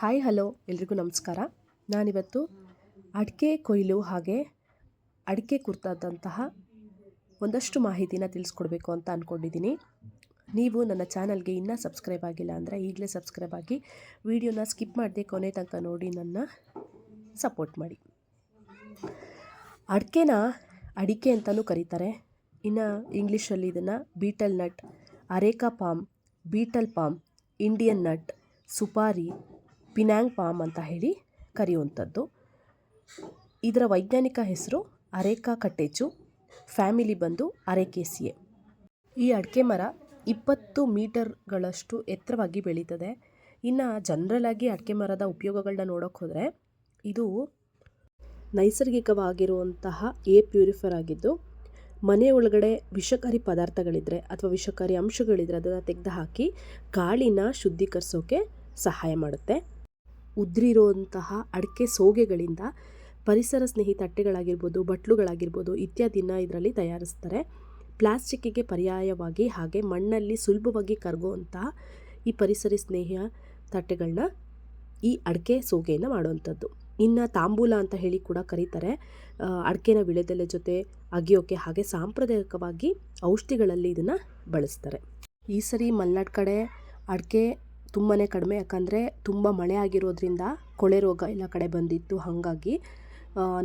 Hi, hello, ಎಲ್ರಿಗೂ ನಮಸ್ಕಾರ. ನಾನಿವತ್ತು ಅಡಿಕೆ ಕೊಯ್ಲು ಹಾಗೆ ಅಡಿಕೆ ಕುರ್ತಾದಂತಹ ಒಂದಷ್ಟು ಮಾಹಿತಿನ ತಿಳಿಸ್ಕೊಡ್ಬೇಕು ಅಂತ ಅಂದ್ಕೊಂಡಿದ್ದೀನಿ ನೀವು ನನ್ನ ಚಾನಲ್ಗೆ ಇನ್ನೂ ಸಬ್ಸ್ಕ್ರೈಬ್ ಆಗಿಲ್ಲ ಅಂದರೆ ಈಗಲೇ ಸಬ್ಸ್ಕ್ರೈಬ್ ಆಗಿ ವಿಡಿಯೋನ ಸ್ಕಿಪ್ ಮಾಡದೆ ಕೊನೆ ತನಕ ನೋಡಿ ನನ್ನ ಸಪೋರ್ಟ್ ಮಾಡಿ. ಅಡಿಕೆನ ಅಡಿಕೆ ಅಂತಲೂ ಕರೀತಾರೆ. ಇನ್ನು ಇಂಗ್ಲೀಷಲ್ಲಿ ಇದನ್ನು betel nut areca palm, betel palm, Indian nut, supari pinang palm ಅಂತ ಹೇಳಿ ಕರೆಯುವಂಥದ್ದು. ಇದರ ವೈಜ್ಞಾನಿಕ ಹೆಸರು ಅರೇಕಾ ಕಟ್ಟೆಚು. ಫ್ಯಾಮಿಲಿ ಬಂದು ಅರೇಕೇಸಿಯೆ. ಈ ಅಡಿಕೆ ಮರ ಇಪ್ಪತ್ತು ಮೀಟರ್ಗಳಷ್ಟು ಎತ್ತರವಾಗಿ ಬೆಳೀತದೆ. ಇನ್ನು ಜನರಲ್ ಆಗಿ ಅಡಿಕೆ ಮರದ ಉಪಯೋಗಗಳನ್ನ ನೋಡೋಕೆ ಹೋದರೆ ಇದು ನೈಸರ್ಗಿಕವಾಗಿರುವಂತಹ ಏ ಪ್ಯೂರಿಫೈರ್ ಆಗಿದ್ದು, ಮನೆ ಒಳಗಡೆ ವಿಷಕಾರಿ ಪದಾರ್ಥಗಳಿದ್ದರೆ ಅಥವಾ ವಿಷಕಾರಿ ಅಂಶಗಳಿದ್ದರೆ ಅದನ್ನು ತೆಗೆದುಹಾಕಿ ಗಾಳಿನ ಶುದ್ಧೀಕರಿಸೋಕೆ ಸಹಾಯ ಮಾಡುತ್ತೆ. ಉದ್ರಿರುವಂತಹ ಅಡಿಕೆ ಸೋಗೆಗಳಿಂದ ಪರಿಸರ ಸ್ನೇಹಿ ತಟ್ಟೆಗಳಾಗಿರ್ಬೋದು, ಬಟ್ಲುಗಳಾಗಿರ್ಬೋದು ಇತ್ಯಾದಿನ ಇದರಲ್ಲಿ ತಯಾರಿಸ್ತಾರೆ. ಪ್ಲಾಸ್ಟಿಕ್ಕಿಗೆ ಪರ್ಯಾಯವಾಗಿ ಹಾಗೆ ಮಣ್ಣಲ್ಲಿ ಸುಲಭವಾಗಿ ಕರಗುವಂತಹ ಈ ಪರಿಸರ ಸ್ನೇಹಿಯ ತಟ್ಟೆಗಳನ್ನ ಈ ಅಡಿಕೆ ಸೋಗೆಯನ್ನು ಮಾಡುವಂಥದ್ದು ಇನ್ನು ತಾಂಬೂಲ ಅಂತ ಹೇಳಿ ಕೂಡ ಕರೀತಾರೆ. ಅಡಿಕೆನ ವಿಳೆದೆಲೆ ಜೊತೆ ಅಗಿಯೋಕೆ ಹಾಗೆ ಸಾಂಪ್ರದಾಯಿಕವಾಗಿ ಔಷಧಿಗಳಲ್ಲಿ ಇದನ್ನು ಬಳಸ್ತಾರೆ. ಈ ಸರಿ ಮಲೆನಾಡು ಕಡೆ ಅಡಿಕೆ ತುಂಬಾ ಕಡಿಮೆ, ಯಾಕಂದರೆ ತುಂಬ ಮಳೆ ಆಗಿರೋದ್ರಿಂದ ಕೊಳೆ ರೋಗ ಎಲ್ಲ ಕಡೆ ಬಂದಿತ್ತು. ಹಾಗಾಗಿ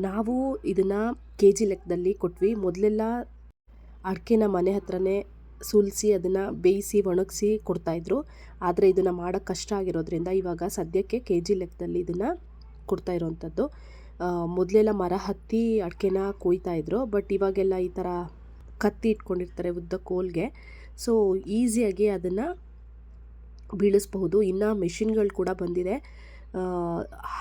ನಾವು ಇದನ್ನು ಕೆ ಜಿ ಲೆಕ್ಕದಲ್ಲಿ ಕೊಟ್ವಿ. ಮೊದಲೆಲ್ಲ ಅಡಿಕೆನ ಮನೆ ಹತ್ರನೇ ಸುಲಿಸಿ ಅದನ್ನು ಬೇಯಿಸಿ ಒಣಗಿಸಿ ಕೊಡ್ತಾಯಿದ್ರು ಆದರೆ ಇದನ್ನು ಮಾಡೋಕ್ಕೆ ಕಷ್ಟ ಆಗಿರೋದ್ರಿಂದ ಇವಾಗ ಸದ್ಯಕ್ಕೆ ಕೆ ಜಿ ಲೆಕ್ಕದಲ್ಲಿ ಇದನ್ನು ಕೊಡ್ತಾ ಇರೋವಂಥದ್ದು ಮೊದಲೆಲ್ಲ ಮರ ಹತ್ತಿ ಅಡಿಕೆನ ಕೊಯ್ತಾಯಿದ್ರು ಬಟ್ ಇವಾಗೆಲ್ಲ ಈ ಥರ ಕತ್ತಿ ಇಟ್ಕೊಂಡಿರ್ತಾರೆ ಉದ್ದ ಕೋಲ್ಗೆ. ಸೊ, ಈಸಿಯಾಗಿ ಅದನ್ನು ಬೀಳಿಸ್ಬಹುದು. ಇನ್ನು ಮೆಷಿನ್ಗಳು ಕೂಡ ಬಂದಿದೆ.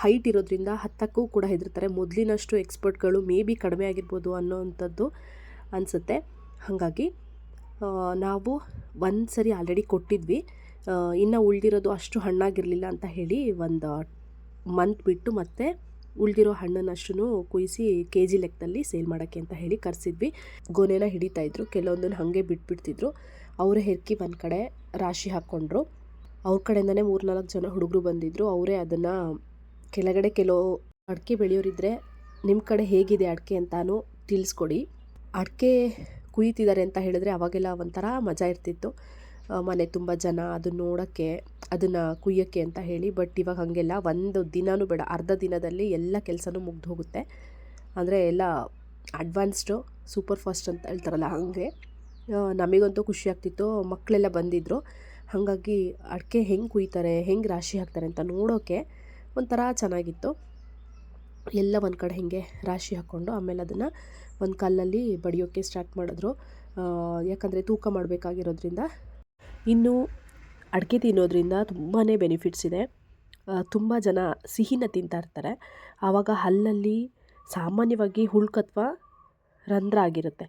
ಹೈಟ್ ಇರೋದ್ರಿಂದ ಹತ್ತಕ್ಕೂ ಕೂಡ ಹೆದರ್ತಾರೆ. ಮೊದಲಿನಷ್ಟು ಎಕ್ಸ್ಪರ್ಟ್ಗಳು ಮೇ ಬಿ ಕಡಿಮೆ ಆಗಿರ್ಬೋದು ಅನ್ನೋವಂಥದ್ದು ಅನಿಸುತ್ತೆ. ಹಾಗಾಗಿ ನಾವು ಒಂದು ಸರಿ ಆಲ್ರೆಡಿ ಕೊಟ್ಟಿದ್ವಿ. ಇನ್ನು ಉಳಿದಿರೋದು ಅಷ್ಟು ಹಣ್ಣಾಗಿರಲಿಲ್ಲ ಅಂತ ಹೇಳಿ ಒಂದು ಮಂತ್ ಬಿಟ್ಟು ಮತ್ತೆ ಉಳಿದಿರೋ ಹಣ್ಣನ್ನಷ್ಟು ಕುಯಿಸಿ ಕೆ ಜಿ ಲೆಕ್ಕದಲ್ಲಿ ಸೇಲ್ ಮಾಡೋಕ್ಕೆ ಅಂತ ಹೇಳಿ ಕರೆಸಿದ್ವಿ. ಗೊನೆನ ಹಿಡಿತಾಯಿದ್ರು ಕೆಲವೊಂದನ್ನು ಹಾಗೆ ಬಿಟ್ಬಿಡ್ತಿದ್ರು. ಅವರೇ ಹೆರ್ಕಿ ಒಂದು ಕಡೆ ರಾಶಿ ಹಾಕ್ಕೊಂಡ್ರು ಅವ್ರ ಕಡೆಯಿಂದನೇ ಮೂರು ನಾಲ್ಕು ಜನ ಹುಡುಗರು ಬಂದಿದ್ದರು ಅವರೇ ಅದನ್ನು ಕೆಳಗಡೆ ಕೆಲವು ಅಡಿಕೆ ಬೆಳೆಯೋರಿದ್ದರೆ ನಿಮ್ಮ ಕಡೆ ಹೇಗಿದೆ ಅಡಿಕೆ ಅಂತಲೂ ತಿಳಿಸ್ಕೊಡಿ. ಅಡಿಕೆ ಕುಯ್ತಿದ್ದಾರೆ ಅಂತ ಹೇಳಿದ್ರೆ ಅವಾಗೆಲ್ಲ ಒಂಥರ ಮಜಾ ಇರ್ತಿತ್ತು. ಮನೆ ತುಂಬ ಜನ ಅದನ್ನ ನೋಡೋಕ್ಕೆ, ಅದನ್ನು ಕುಯ್ಯೋಕ್ಕೆ ಅಂತ ಹೇಳಿ, ಬಟ್ ಇವಾಗ ಹಾಗೆಲ್ಲ ಒಂದು ದಿನವೂ ಬೇಡ, ಅರ್ಧ ದಿನದಲ್ಲಿ ಎಲ್ಲ ಕೆಲಸನೂ ಮುಗ್ದು ಹೋಗುತ್ತೆ. ಅಂದರೆ ಎಲ್ಲ ಅಡ್ವಾನ್ಸ್ಡು, ಸೂಪರ್ ಫಾಸ್ಟ್ ಅಂತ ಹೇಳ್ತಾರಲ್ಲ ಹಾಗೆ. ನಮಗಂತೂ ಖುಷಿ ಆಗ್ತಿತ್ತು. ಮಕ್ಕಳೆಲ್ಲ ಬಂದಿದ್ದರು ಹಾಗಾಗಿ ಅಡಿಕೆ ಹೆಂಗೆ ಕುಯ್ತಾರೆ, ಹೆಂಗೆ ರಾಶಿ ಹಾಕ್ತಾರೆ ಅಂತ ನೋಡೋಕ್ಕೆ ಒಂಥರ ಚೆನ್ನಾಗಿತ್ತು. ಎಲ್ಲ ಒಂದು ಕಡೆ ಹೀಗೆ ರಾಶಿ ಹಾಕ್ಕೊಂಡು ಆಮೇಲೆ ಅದನ್ನು ಒಂದು ಕಲ್ಲಲ್ಲಿ ಬಡಿಯೋಕ್ಕೆ ಸ್ಟಾರ್ಟ್ ಮಾಡಿದ್ರು. ಯಾಕಂದರೆ ತೂಕ ಮಾಡಬೇಕಾಗಿರೋದ್ರಿಂದ. ಇನ್ನು ಅಡಿಕೆ ತಿನ್ನೋದ್ರಿಂದ ತುಂಬಾ ಬೆನಿಫಿಟ್ಸ್ ಇದೆ. ತುಂಬ ಜನ ಸಿಹಿನ ತಿಂತಾ ಇರ್ತಾರೆ. ಆವಾಗ ಹಲ್ಲಲ್ಲಿ ಸಾಮಾನ್ಯವಾಗಿ ಹುಳ್ಕತ್ವಾ ರಂಧ್ರ ಆಗಿರುತ್ತೆ.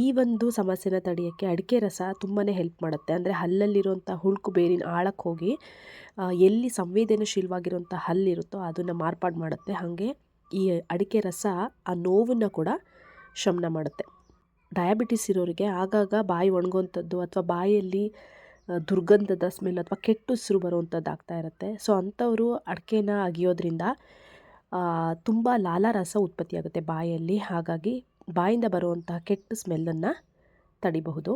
ಈ ಒಂದು ಸಮಸ್ಯೆನ ತಡೆಯೋಕ್ಕೆ ಅಡಿಕೆ ರಸ ತುಂಬಾ ಹೆಲ್ಪ್ ಮಾಡುತ್ತೆ. ಅಂದರೆ ಹಲ್ಲಲ್ಲಿರುವಂಥ ಹುಳುಕು ಬೇರಿನ ಆಳಕ್ಕೆ ಹೋಗಿ ಎಲ್ಲಿ ಸಂವೇದನಶೀಲವಾಗಿರುವಂಥ ಹಲ್ಲಿರುತ್ತೋ ಅದನ್ನು ಮಾರ್ಪಾಡು ಮಾಡುತ್ತೆ. ಹಾಗೆ ಈ ಅಡಿಕೆ ರಸ ಆ ನೋವನ್ನು ಕೂಡ ಶಮನ ಮಾಡುತ್ತೆ. ಡಯಾಬಿಟಿಸ್ ಇರೋರಿಗೆ ಆಗಾಗ ಬಾಯಿ ಒಣಗುವಂಥದ್ದು ಅಥವಾ ಬಾಯಲ್ಲಿ ದುರ್ಗಂಧದ ಸ್ಮೆಲ್ ಅಥವಾ ಕೆಟ್ಟ ಉಸಿರು ಬರುವಂಥದ್ದು ಆಗ್ತಾ ಇರುತ್ತೆ. ಸೊ ಅಂಥವರು ಅಡಿಕೆನ ಅಗಿಯೋದ್ರಿಂದ ತುಂಬ ಲಾಲಾರಸ ಉತ್ಪತ್ತಿಯಾಗುತ್ತೆ ಬಾಯಲ್ಲಿ. ಹಾಗಾಗಿ ಬಾಯಿಂದ ಬರುವಂತಹ ಕೆಟ್ಟ ಸ್ಮೆಲ್ಲನ್ನು ತಡಿಬಹುದು.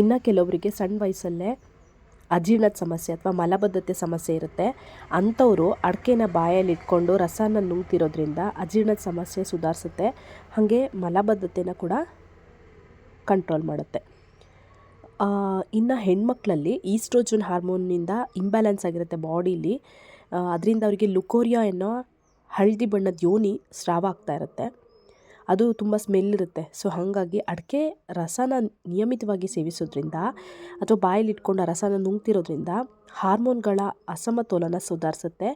ಇನ್ನು ಕೆಲವರಿಗೆ ಸಣ್ಣ ವಯಸ್ಸಲ್ಲೇ ಅಜೀರ್ಣದ ಸಮಸ್ಯೆ ಅಥವಾ ಮಲಬದ್ಧತೆ ಸಮಸ್ಯೆ ಇರುತ್ತೆ. ಅಂಥವರು ಅಡಿಕೆನ ಬಾಯಲ್ಲಿ ಇಟ್ಕೊಂಡು ರಸನ ನುಂಗ್ತಿರೋದ್ರಿಂದ ಅಜೀರ್ಣದ ಸಮಸ್ಯೆ ಸುಧಾರಿಸುತ್ತೆ. ಹಾಗೆ ಮಲಬದ್ಧತೆನ ಕೂಡ ಕಂಟ್ರೋಲ್ ಮಾಡುತ್ತೆ. ಇನ್ನು ಹೆಣ್ಮಕ್ಳಲ್ಲಿ ಈಸ್ಟ್ರೋಜನ್ ಹಾರ್ಮೋನ್ನಿಂದ ಇಂಬ್ಯಾಲೆನ್ಸ್ ಆಗಿರುತ್ತೆ ಬಾಡೀಲಿ. ಅದರಿಂದ ಅವರಿಗೆ ಲುಕೋರಿಯಾ ಅನ್ನೋ ಹಳದಿ ಬಣ್ಣದ ಯೋನಿ ಸ್ರಾವ ಆಗ್ತಾ ಇರುತ್ತೆ. ಅದು ತುಂಬ ಸ್ಮೆಲ್ ಇರುತ್ತೆ. ಸೊ, ಹಾಗಾಗಿ ಅಡಿಕೆ ರಸನ ನಿಯಮಿತವಾಗಿ ಸೇವಿಸೋದ್ರಿಂದ ಅಥವಾ ಬಾಯಲ್ಲಿ ಇಟ್ಕೊಂಡು ಆ ರಸನ ನುಂಗ್ತಿರೋದ್ರಿಂದ ಹಾರ್ಮೋನ್ಗಳ ಅಸಮತೋಲನ ಸುಧಾರಿಸುತ್ತೆ.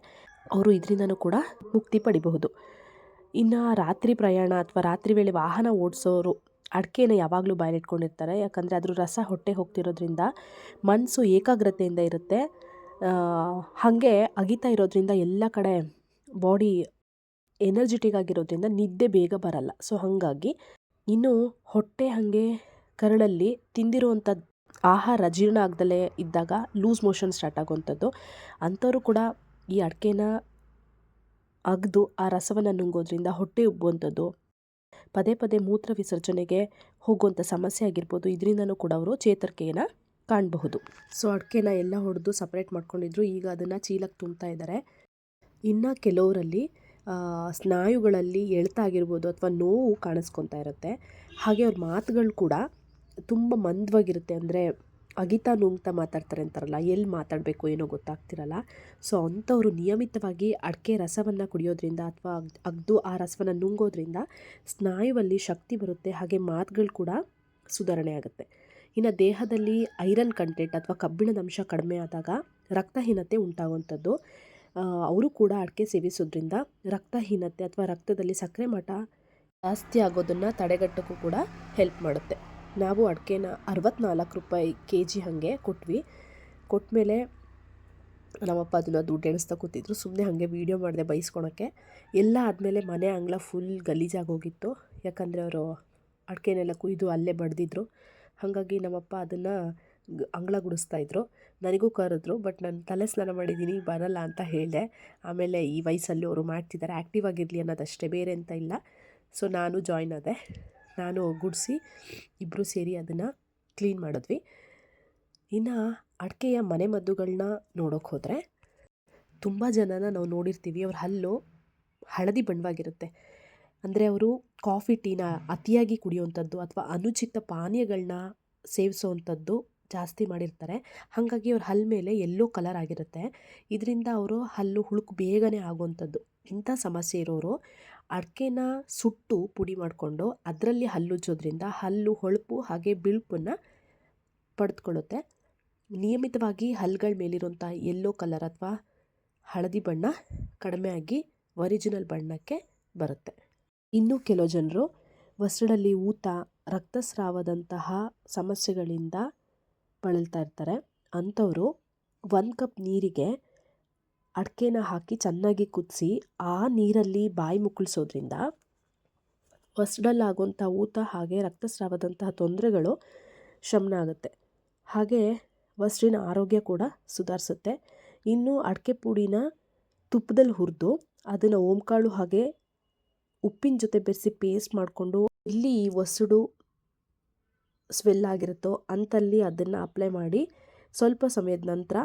ಅವರು ಇದರಿಂದನೂ ಕೂಡ ಮುಕ್ತಿ ಪಡಿಬಹುದು. ಇನ್ನು ರಾತ್ರಿ ಪ್ರಯಾಣ ಅಥವಾ ರಾತ್ರಿ ವೇಳೆ ವಾಹನ ಓಡಿಸೋರು ಅಡಿಕೆನ ಯಾವಾಗಲೂ ಬಾಯಲ್ಲಿ ಇಟ್ಕೊಂಡಿರ್ತಾರೆ. ಯಾಕಂದರೆ ಅದ್ರ ರಸ ಹೊಟ್ಟೆ ಹೋಗ್ತಿರೋದ್ರಿಂದ ಮನಸ್ಸು ಏಕಾಗ್ರತೆಯಿಂದ ಇರುತ್ತೆ. ಹಾಗೆ ಅಗಿತಾ ಇರೋದ್ರಿಂದ ಎಲ್ಲ ಕಡೆ ಬಾಡಿ ಎನರ್ಜೆಟಿಕ್ ಆಗಿರೋದ್ರಿಂದ ನಿದ್ದೆ ಬೇಗ ಬರಲ್ಲ. ಸೊ ಹಾಗಾಗಿ ಇನ್ನು ಹೊಟ್ಟೆ ಹಾಗೆ ಕರಳಲ್ಲಿ ತಿಂದಿರುವಂಥ ಆಹಾರ ಜೀರ್ಣ ಆಗದಲೇ ಇದ್ದಾಗ ಲೂಸ್ ಮೋಷನ್ ಸ್ಟಾರ್ಟ್ ಆಗುವಂಥದ್ದು. ಅಂಥವರು ಕೂಡ ಈ ಅಡಿಕೆನ ಅಗ್ದು, ಆ ರಸವನ್ನು ನುಂಗೋದ್ರಿಂದ ಹೊಟ್ಟೆ ಉಬ್ಬುವಂಥದ್ದು. ಪದೇ ಪದೇ ಮೂತ್ರ ವಿಸರ್ಜನೆಗೆ ಹೋಗುವಂಥ ಸಮಸ್ಯೆ ಆಗಿರ್ಬೋದು. ಇದರಿಂದನೂ ಕೂಡ ಅವರು ಚೇತರಿಕೆಯನ್ನು ಕಾಣಬಹುದು. ಸೊ ಅಡಿಕೆನ ಎಲ್ಲ ಹೊಡೆದು ಸಪ್ರೇಟ್ ಮಾಡ್ಕೊಂಡಿದ್ರು. ಈಗ ಅದನ್ನು ಚೀಲಕ್ಕೆ ತುಂಬ್ತಾ ಇದ್ದಾರೆ. ಇನ್ನು ಕೆಲವರಲ್ಲಿ ಸ್ನಾಯುಗಳಲ್ಲಿ ಎಳ್ತ ಆಗಿರ್ಬೋದು ಅಥವಾ ನೋವು ಕಾಣಿಸ್ಕೊತಾ ಇರುತ್ತೆ. ಹಾಗೆ ಅವ್ರ ಮಾತುಗಳು ಕೂಡ ತುಂಬ ಮಂದವಾಗಿರುತ್ತೆ. ಅಂದರೆ ಅಗಿತಾ ನುಂಗ್ತಾ ಮಾತಾಡ್ತಾರೆ ಅಂತಾರಲ್ಲ, ಎಲ್ಲಿ ಮಾತಾಡಬೇಕು ಏನೋ ಗೊತ್ತಾಗ್ತಿರಲ್ಲ. ಸೊ ಅಂಥವರು ನಿಯಮಿತವಾಗಿ ಅಡಿಕೆ ರಸವನ್ನು ಕುಡಿಯೋದ್ರಿಂದ ಅಥವಾ ಅಗ್ದು ಆ ರಸವನ್ನು ನುಂಗೋದ್ರಿಂದ ಸ್ನಾಯುವಲ್ಲಿ ಶಕ್ತಿ ಬರುತ್ತೆ. ಹಾಗೆ ಮಾತುಗಳು ಕೂಡ ಸುಧಾರಣೆ ಆಗುತ್ತೆ. ಇನ್ನು ದೇಹದಲ್ಲಿ ಐರನ್ ಕಂಟೆಂಟ್ ಅಥವಾ ಕಬ್ಬಿಣದ ಅಂಶ ಕಡಿಮೆ ಆದಾಗ ರಕ್ತಹೀನತೆ ಉಂಟಾಗುವಂಥದ್ದು. ಅವರು ಕೂಡ ಅಡಿಕೆ ಸೇವಿಸೋದ್ರಿಂದ ರಕ್ತಹೀನತೆ ಅಥವಾ ರಕ್ತದಲ್ಲಿ ಸಕ್ಕರೆ ಮಟ್ಟ ಜಾಸ್ತಿ ಆಗೋದನ್ನು ತಡೆಗಟ್ಟೋಕ್ಕೂ ಕೂಡ ಹೆಲ್ಪ್ ಮಾಡುತ್ತೆ. ನಾವು ಅಡಿಕೆನ ಅರವತ್ನಾಲ್ಕು ರೂಪಾಯಿ ಕೆ ಜಿ ಹಾಗೆ ಕೊಟ್ವಿ. ಕೊಟ್ಟಮೇಲೆ ನಮ್ಮಪ್ಪ ಅದನ್ನು ದುಡ್ಡು ಎಣಿಸ್ತಾ ಕೂತಿದ್ರು. ಸುಮ್ಮನೆ ಹಾಗೆ ವೀಡಿಯೋ ಮಾಡಿದೆ ಬೈಸ್ಕೊಳೋಕ್ಕೆ. ಎಲ್ಲ ಆದಮೇಲೆ ಮನೆ ಅಂಗಳ ಫುಲ್ ಗಲೀಜಾಗಿ ಹೋಗಿತ್ತು. ಯಾಕಂದರೆ ಅವರು ಅಡಿಕೆನೆಲ್ಲ ಕುಯ್ದು ಅಲ್ಲೇ ಬಡ್ದಿದ್ರು. ಹಾಗಾಗಿ ನಮ್ಮಪ್ಪ ಅದನ್ನು ಅಂಗಳ ಗುಡಿಸ್ತಾಯಿದ್ರು ನನಗೂ ಕರೆದ್ರು, ಬಟ್ ನಾನು ತಲೆ ಸ್ನಾನ ಮಾಡಿದ್ದೀನಿ ಬರಲ್ಲ ಅಂತ ಹೇಳಿದೆ. ಆಮೇಲೆ ಈ ವಯಸ್ಸಲ್ಲಿ ಅವರು ಮಾಡ್ತಿದ್ದಾರೆ ಆ್ಯಕ್ಟಿವ್ ಆಗಿರಲಿ ಅನ್ನೋದಷ್ಟೇ, ಬೇರೆ ಅಂತ ಇಲ್ಲ. ಸೊ ನಾನು ಜಾಯ್ನ್ ಆದೆ. ನಾನು ಗುಡಿಸಿ ಇಬ್ಬರು ಸೇರಿ ಅದನ್ನು ಕ್ಲೀನ್ ಮಾಡಿದ್ವಿ. ಇನ್ನು ಅಡಿಕೆಯ ಮನೆ ಮದ್ದುಗಳನ್ನ ನೋಡೋಕೆ ಹೋದರೆ, ತುಂಬ ಜನನ ನಾವು ನೋಡಿರ್ತೀವಿ. ಅವ್ರ ಹಲ್ಲು ಹಳದಿ ಬಣ್ಣವಾಗಿರುತ್ತೆ. ಅಂದರೆ ಅವರು ಕಾಫಿ ಟೀನ ಅತಿಯಾಗಿ ಕುಡಿಯುವಂಥದ್ದು ಅಥವಾ ಅನುಚಿತ ಪಾನೀಯಗಳನ್ನ ಸೇವಿಸೋವಂಥದ್ದು ಜಾಸ್ತಿ ಮಾಡಿರ್ತಾರೆ. ಹಾಗಾಗಿ ಅವ್ರ ಹಲ್ಲು ಮೇಲೆ ಎಲ್ಲೋ ಕಲರ್ ಆಗಿರುತ್ತೆ. ಇದರಿಂದ ಅವರು ಹಲ್ಲು ಹುಳುಕು ಬೇಗನೆ ಆಗುವಂಥದ್ದು. ಇಂಥ ಸಮಸ್ಯೆ ಇರೋರು ಅಡಿಕೆನ ಸುಟ್ಟು ಪುಡಿ ಮಾಡಿಕೊಂಡು ಅದರಲ್ಲಿ ಹಲ್ಲುಜ್ಜೋದ್ರಿಂದ ಹಲ್ಲು ಹೊಳಪು ಹಾಗೆ ಬಿಳುಪನ್ನು ಪಡೆದುಕೊಳ್ಳುತ್ತೆ ನಿಯಮಿತವಾಗಿ ಹಲ್ಲುಗಳ ಮೇಲಿರುವಂಥ ಎಲ್ಲೋ ಕಲರ್ ಅಥವಾ ಹಳದಿ ಬಣ್ಣ ಕಡಿಮೆ ಆಗಿ ಒರಿಜಿನಲ್ ಬಣ್ಣಕ್ಕೆ ಬರುತ್ತೆ. ಇನ್ನು ಕೆಲವು ಜನರು ವಸ್ತ್ರದಲ್ಲಿ ಊತ, ರಕ್ತಸ್ರಾವದಂತಹ ಸಮಸ್ಯೆಗಳಿಂದ ಬಳಲ್ತಾ ಇರ್ತಾರೆ. ಅಂಥವರು ಒಂದು ಕಪ್ ನೀರಿಗೆ ಅಡಿಕೆನ ಹಾಕಿ ಚೆನ್ನಾಗಿ ಕುದಿಸಿ ಆ ನೀರಲ್ಲಿ ಬಾಯಿ ಮುಕ್ಕಳಿಸೋದ್ರಿಂದ ಒಸಡಲ್ಲಾಗುವಂಥ ಊತ ಹಾಗೆ ರಕ್ತಸ್ರಾವದಂತಹ ತೊಂದರೆಗಳು ಶಮನ ಆಗುತ್ತೆ. ಹಾಗೆ ವಸ್ತ್ರಿನ ಆರೋಗ್ಯ ಕೂಡ ಸುಧಾರಿಸುತ್ತೆ. ಇನ್ನು ಅಡಿಕೆ ಪುಡಿನ ತುಪ್ಪದಲ್ಲಿ ಹುರಿದು ಅದನ್ನು ಓಂಕಾಳು ಹಾಗೆ ಉಪ್ಪಿನ ಜೊತೆ ಬೆರೆಸಿ ಪೇಸ್ಟ್ ಮಾಡಿಕೊಂಡು ಇಲ್ಲಿ ಒಸಡು ಸ್ವೆಲ್ ಆಗಿರುತ್ತೋ ಅಂತಲ್ಲಿ ಅದನ್ನು ಅಪ್ಲೈ ಮಾಡಿ ಸ್ವಲ್ಪ ಸಮಯದ ನಂತರ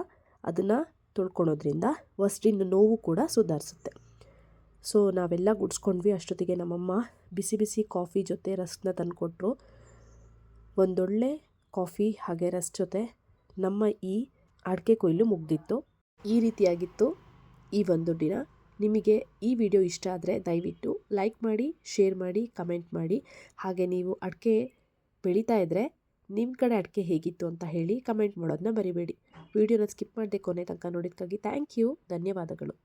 ಅದನ್ನು ತೊಳ್ಕೊಳೋದ್ರಿಂದ ವಸ್ಟಿನ ನೋವು ಕೂಡ ಸುಧಾರಿಸುತ್ತೆ. ಸೊ ನಾವೆಲ್ಲ ಗುಡ್ಸ್ಕೊಂಡ್ವಿ, ಅಷ್ಟೊತ್ತಿಗೆ ನಮ್ಮಮ್ಮ ಬಿಸಿ ಬಿಸಿ ಕಾಫಿ ಜೊತೆ ರಸ್ಕ್ನ ತಂದುಕೊಟ್ರು. ಒಂದೊಳ್ಳೆ ಕಾಫಿ ಹಾಗೆ ರಸ್ ಜೊತೆ ನಮ್ಮ ಈ ಅಡಿಕೆ ಕೊಯ್ಲು ಮುಗ್ದಿತ್ತು. ಈ ರೀತಿಯಾಗಿತ್ತು ಈ ಒಂದು ದಿನ. ನಿಮಗೆ ಈ ವಿಡಿಯೋ ಇಷ್ಟ ಆದರೆ ದಯವಿಟ್ಟು ಲೈಕ್ ಮಾಡಿ ಶೇರ್ ಮಾಡಿ ಕಮೆಂಟ್ ಮಾಡಿ. ಹಾಗೆ ನೀವು ಅಡಿಕೆ ಬೆಳೀತಾ ಇದ್ದರೆ ನಿಮ್ಮ ಕಡೆ ಅಡಿಕೆ ಹೇಗಿತ್ತು ಅಂತ ಹೇಳಿ ಕಮೆಂಟ್ ಮಾಡೋದನ್ನ ಬರಿಬೇಡಿ ವಿಡಿಯೋನ ಸ್ಕಿಪ್ ಮಾಡದೆ ಕೊನೆ ತನಕ ನೋಡಿದ್ದಕ್ಕಾಗಿ ಥ್ಯಾಂಕ್ ಯು. ಧನ್ಯವಾದಗಳು.